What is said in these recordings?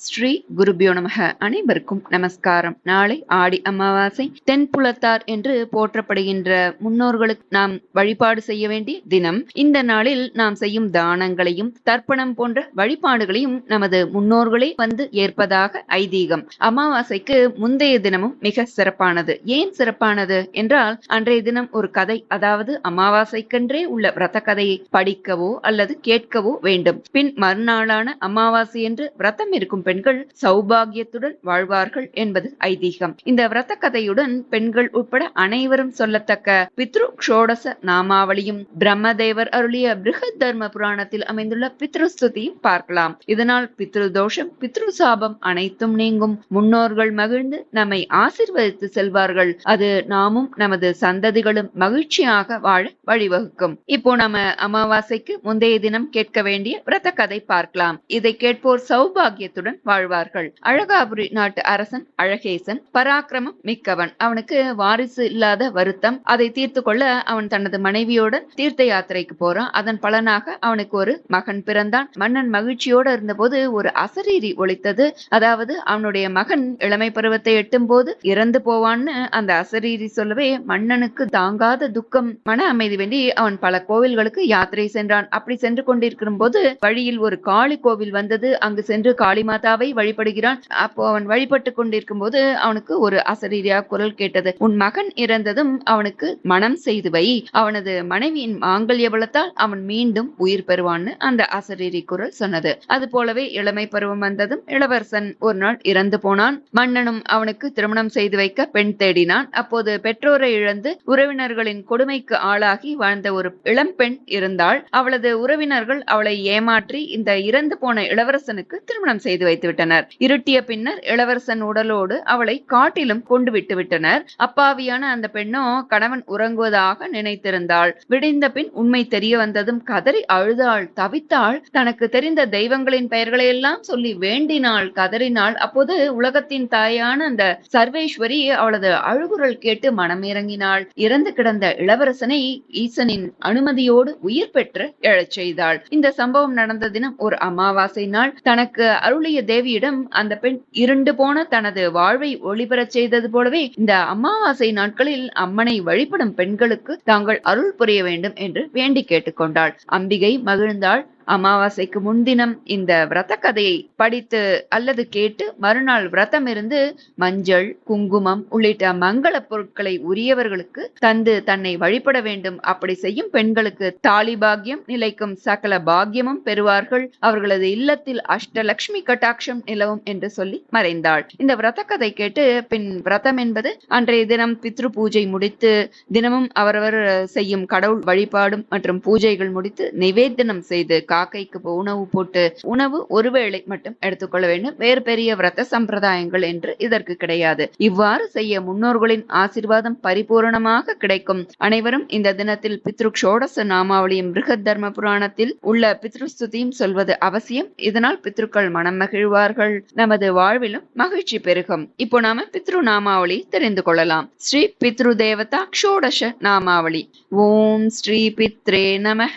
ஸ்ரீ குருபியோ நமக. அனைவருக்கும் நமஸ்காரம். நாளை ஆடி அமாவாசை தென்புலத்தார் என்று போற்றப்படுகின்ற முன்னோர்களுக்கு நாம் வழிபாடு செய்ய வேண்டிய தினம். இந்த நாளில் நாம் செய்யும் தானங்களையும் தர்ப்பணம் போன்ற வழிபாடுகளையும் நமது முன்னோர்களே வந்து ஏற்பதாக ஐதீகம். அமாவாசைக்கு முந்தைய தினமும் மிக சிறப்பானது. ஏன் சிறப்பானது என்றால் அன்றைய தினம் ஒரு கதை அதாவது அமாவாசைக்கென்றே உள்ள விரத கதையை படிக்கவோ அல்லது கேட்கவோ வேண்டும். பின் மறுநாளான அமாவாசை என்று விரதம் இருக்கும் பெண்கள் சௌபாகியத்துடன் வாழ்வார்கள் என்பது ஐதீகம். இந்த விரத கதையுடன் பெண்கள் உட்பட அனைவரும் சொல்லத்தக்க பித்ரு க்ஷோடச நாமாவளியும் பிரம்மதேவர் அருளிய பிருகத் தர்ம புராணத்தில் அமைந்துள்ள பித்ருஸ்துதியும் பார்க்கலாம். இதனால் பித்ரு தோஷம் பித்ரு சாபம் அனைத்தும் நீங்கும். முன்னோர்கள் மகிழ்ந்து நம்மை ஆசிர்வதித்து செல்வார்கள். அது நாமும் நமது சந்ததிகளும் மகிழ்ச்சியாக வாழ வழிவகுக்கும். இப்போ நம்ம அமாவாசைக்கு முந்தைய தினம் கேட்க வேண்டிய விரத கதை பார்க்கலாம். இதை கேட்போர் சௌபாகியத்துடன் வாழ்வார்கள். அழகாபுரி நாட்டு அரசன் அழகேசன் பராக்கிரமம் மிக்கவன். அவனுக்கு வாரிசு இல்லாத வருத்தம். அதை தீர்த்து கொள்ள அவன் தனது மனைவியோடன் தீர்த்த யாத்திரைக்கு போறான். அதன் பலனாக அவனுக்கு ஒரு மகன் பிறந்தான். மன்னன் மகிழ்ச்சியோடு இருந்தபோது ஒரு அசரீரி ஒழித்தது அதாவது அவனுடைய மகன் இளமை பருவத்தை எட்டும் போது இறந்து போவான்னு அந்த அசரீரி சொல்லவே மன்னனுக்கு தாங்காத துக்கம். மன அமைதி வேண்டி அவன் பல கோவில்களுக்கு யாத்திரை சென்றான். அப்படி சென்று கொண்டிருக்கிற போது வழியில் ஒரு காளி கோவில் வந்தது. அங்கு சென்று காளி மாதாவை வழிபடுகிறான். அப்போ அவன் வழிபட்டு கொண்டிருக்கும் போது அவனுக்கு ஒரு அசரீரியா குரல் கேட்டது. உன் மகன் இறந்ததும் அவனுக்கு மனம் செய்து வை. அவனது மனைவியின் மாங்கல்ய பலத்தால் அவன் மீண்டும் உயிர் பெறுவான்னு அந்த அசரீரி குரல் சொன்னது. அது போலவே இளமை பருவம் வந்ததும் இளவரசன் ஒரு நாள் இறந்து போனான். மன்னனும் அவனுக்கு திருமணம் செய்து வைக்க பெண் தேடினான். அப்போது பெற்றோரை இழந்து உறவினர்களின் கொடுமைக்கு ஆளாகி வாழ்ந்த ஒரு இளம் பெண் இருந்தாள். அவளது உறவினர்கள் அவளை ஏமாற்றி இந்த இறந்து போன இளவரசனுக்கு திருமணம் செய்து வைத்துவிட்டனர். இருட்டிய பின்னர் இளவரசன் உடலோடு அவளை காட்டிலும் கொண்டு விட்டு விட்டனர். அப்பாவியான அந்த பெண்ணோ கணவன் உறங்குவதாக நினைத்திருந்தாள். விடிந்த பின் உண்மை தெரிய வந்ததும் கதறி அழுதாள். தவித்தாள். தனக்கு தெரிந்த தெய்வங்களின் பெயர்களை எல்லாம் சொல்லி வேண்டினாள். கதறினாள். அப்போது உலகத்தின் தாயான அந்த சர்வேஸ்வரி அவளது அழுகுரல் கேட்டு மனமிறங்கினாள் இறந்து கிடந்த இளவரசனை ஈசனின் அனுமதியோடு உயிர் பெற்று எழச் செய்தாள். இந்த சம்பவம் நடந்த தினம் ஒரு அமாவாசை நாள். தனக்கு அருளிய தேவியிடம் அந்த பெண் இருண்டு போன தனது வாழ்வை ஒளிபெறச் செய்தது போலவே இந்த அமாவாசை நாட்களில் அம்மனை வழிபடும் பெண்களுக்கு தாங்கள் அருள் புரிய வேண்டும் என்று வேண்டி கேட்டுக்கொண்டாள். அம்பிகை மகிழ்ந்தாள். அமாவாசைக்கு முன்தினம் இந்த விரத கதையை படித்து அல்லது கேட்டு மறுநாள் விரதம் இருந்து மஞ்சள் குங்குமம் உள்ளிட்ட மங்கள பொருட்களை உரியவர்களுக்கு தந்து தன்னை வழிபட வேண்டும். அப்படி செய்யும் பெண்களுக்கு தாலி பாக்கியம் நிலைக்கும் சகல பாக்கியமும் பெறுவார்கள். அவர்களது இல்லத்தில் அஷ்டலக்ஷ்மி கட்டாட்சம் நிலவும் என்று சொல்லி மறைந்தாள். இந்த விரத கதை கேட்டு பின் விரதம் என்பது அன்றைய தினம் பித்ரு பூஜை முடித்து தினமும் அவரவர் செய்யும் கடவுள் வழிபாடும் மற்றும் பூஜைகள் முடித்து நிவேதனம் செய்து காக்கைக்கு உணவு போட்டு உணவு ஒருவேளை மட்டும் எடுத்துக்கொள்ள வேண்டும். வேறு பெரிய விரத சம்பிரதாயங்கள் என்று இதற்கு கிடையாது. இவ்வாறு செய்ய முன்னோர்களின் ஆசிர்வாதம் பரிபூரணமாக கிடைக்கும். அனைவரும் இந்த தினத்தில் பித்ரு ஷோடச நாமாவளியும் பிருகத் தர்ம புராணத்தில் உள்ள பித்ருஸ்துதியும் சொல்வது அவசியம். இதனால் பித்ருக்கள் மனம் மகிழ்வார்கள். நமது வாழ்விலும் மகிழ்ச்சி பெருகும். இப்போ நாம பித்ரு நாமாவளி தெரிந்து கொள்ளலாம். ஸ்ரீ பித்ரு தேவதா ஷோடச நாமாவளி. ஓம் ஸ்ரீ பித்ரே நமக.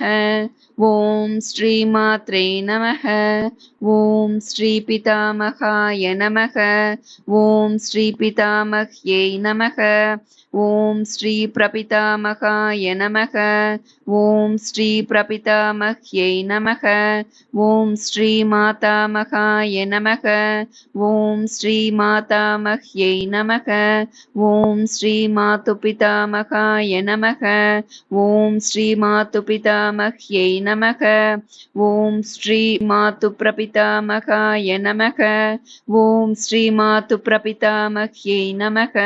ஓம் ஸ்ரீ மாத்ரே நமக. ஓம் ஸ்ரீ பிதாமகாய நமக. ஓம் ஸ்ரீ பிதாமஹ்யை நமக. ஓம் ஸ்ரீ பிரபிதாமகாய நமக. ஓம் ஸ்ரீ பிரபிதாமஹ்யை நமக. ஓம் ஸ்ரீ மாதாமகாய நமக. ஓம் ஸ்ரீ மாதாமஹ்யை நமக. ஓம் ஸ்ரீ மாதுபிதாமகாய நமக. ஓம் ஸ்ரீ மாதுபிதாமஹ்யை நமக. ஓம் ஸ்ரீ மாது பிரபிதாமகாய நமக. ஓம் ஸ்ரீ மாது பிரபிதாமஹ்யை நமக.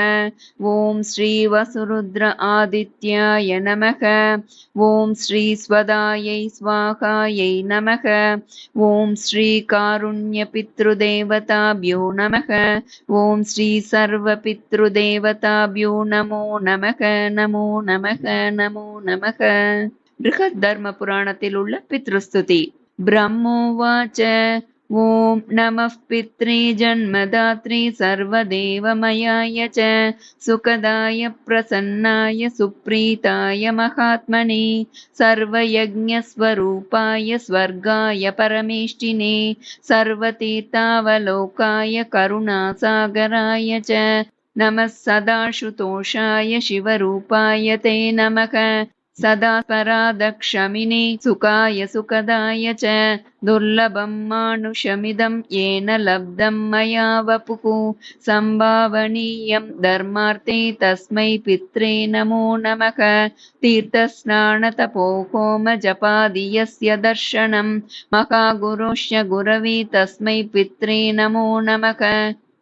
ஓம் ஸ்ரீ வசுருத்ர ஆதித்யாய நமக. ஓம் ஸ்ரீ ஸ்வதாயை ஸ்வாகாயை நமக. ஓம் ஸ்ரீ காருண்ய பித்ருதேவதாபியோ நமக. ஓம் ஸ்ரீ சர்வ பித்ருதேவதாபியோ நமோ நமக. நமோ நமக நமோ ॐ नमः पित्रे जन्मदात्रे सर्वदेवमयाय च सुखदाय प्रसन्नाय सुप्रीताय महात्मने सर्वयज्ञस्वरूपाय स्वर्गाय परमेष्टिने सर्वतीर्थावलोकाय करुणासागराय च नमः सदाशुतोषाय शिवरूपाय ते नमः सदा परादक्षमिने सुखाय सुखदाय च दुर्लभं मानुषमिदं येन लब्धं मया वपुः सम्भावनीयं धर्मार्थे तस्मै पित्रे नमो नमः तीर्थस्नानतपो होमजपादि यस्य दर्शनं महागुरुश्च गुरवे तस्मै पित्रे नमो नमः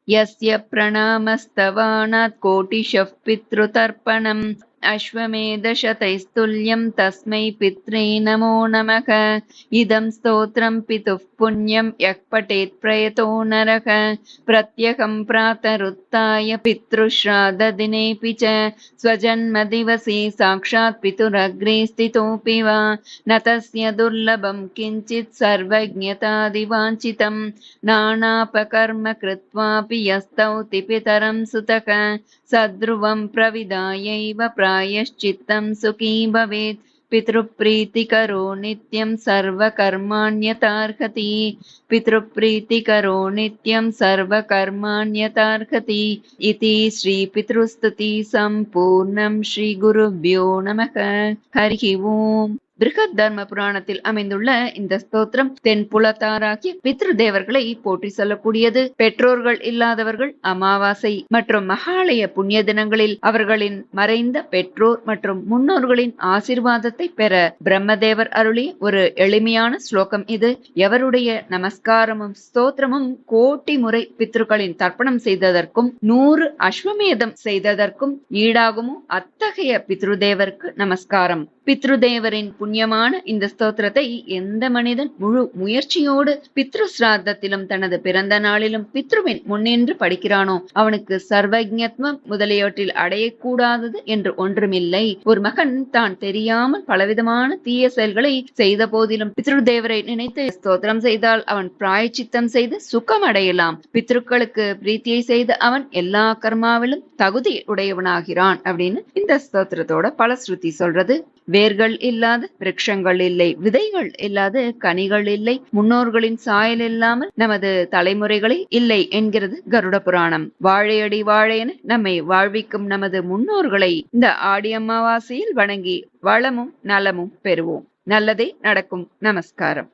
यस्य प्रणामस्तवानात् कोटिशः पितृतर्पणम् अश्वमेधशतैस्तुल्यं तस्मै पित्रे नमो नमः। इदं स्तोत्रं पितुः पुण्यं यः पठेत् प्रयतो नरः। प्रत्यहं प्रातरुत्थाय पितृश्राद्धदिनेऽपि च स्वजन्मदिवसे साक्षात् पितुरग्रे स्थितोऽपि वा। न तस्य दुर्लभं किञ्चित् सर्वज्ञतादिवाञ्छितं। नानापकर्म कृत्वापि यस्तौति पितरं सुतः सद्ध्रुवं प्रविदायैव प्रायश्चित्तं सुखी भवेत्। पितृप्रीतिकरो नित्यं सर्वकर्माण्यतार्हति। पितृप्रीतिकरो नित्यं सर्वकर्माण्यतार्हति इति श्रीपितृस्तुति सम्पूर्णं श्रीगुरुभ्यो नमः। हरिः ओम् பிருகத் தர்ம புராணத்தில் அமைந்துள்ள இந்த ஸ்தோத்திரம் தென்புலத்தாராகிய பித்ரு தேவர்களை போற்றி சொல்லக்கூடியது. பெற்றோர்கள் இல்லாதவர்கள் அமாவாசை மற்றும் மகாலய புண்ணிய தினங்களில் அவர்களின் மறைந்த பெற்றோர் மற்றும் முன்னோர்களின் ஆசிர்வாதத்தை பெற பிரம்மதேவர் அருளிய ஒரு எளிமையான ஸ்லோகம் இது. எவருடைய நமஸ்காரமும் ஸ்தோத்திரமும் கோட்டி முறை பித்ருக்களின் தர்ப்பணம் செய்ததற்கும் நூறு அஸ்வமேதம் செய்ததற்கும் ஈடாகுமோ அத்தகைய பித்ருதேவருக்கு நமஸ்காரம். பித்ருதேவரின் புண்ணியமான இந்த ஸ்தோத்திரத்தை எந்த மனிதன் முழு முயற்சியோடு பித்ரு சிராத்தத்திலும் தனது பிறந்த நாளிலும் பித்ருவின் முன்னின்று படிக்கிறானோ அவனுக்கு சர்வஜத்வம் முதலியவற்றில் அடையக்கூடாதது என்று ஒன்றுமில்லை. ஒரு மகன் தான் தெரியாமல் பலவிதமான தீய செயல்களை செய்த போதிலும் பித்ருதேவரை நினைத்து ஸ்தோத்திரம் செய்தால் அவன் பிராயச்சித்தம் செய்து சுகம் அடையலாம். பித்ருக்களுக்கு பிரீத்தியை செய்த அவன் எல்லா கர்மாவிலும் தகுதி உடையவனாகிறான் அப்படின்னு இந்த ஸ்தோத்திரத்தோட பல ஸ்ருதி சொல்றது. வேர்கள் இல்லாத விரக்ஷங்கள் இல்லை விதைகள் இல்லாத கனிகள் இல்லை முன்னோர்களின் சாயல் இல்லாமல் நமது தலைமுறைகளை இல்லை என்கிறது கருட புராணம். வாழையடி வாழையென நம்மை வாழ்விக்கும் நமது முன்னோர்களை இந்த ஆடி அமாவாசையில் வணங்கி வளமும் நலமும் பெறுவோம். நல்லதே நடக்கும். நமஸ்காரம்.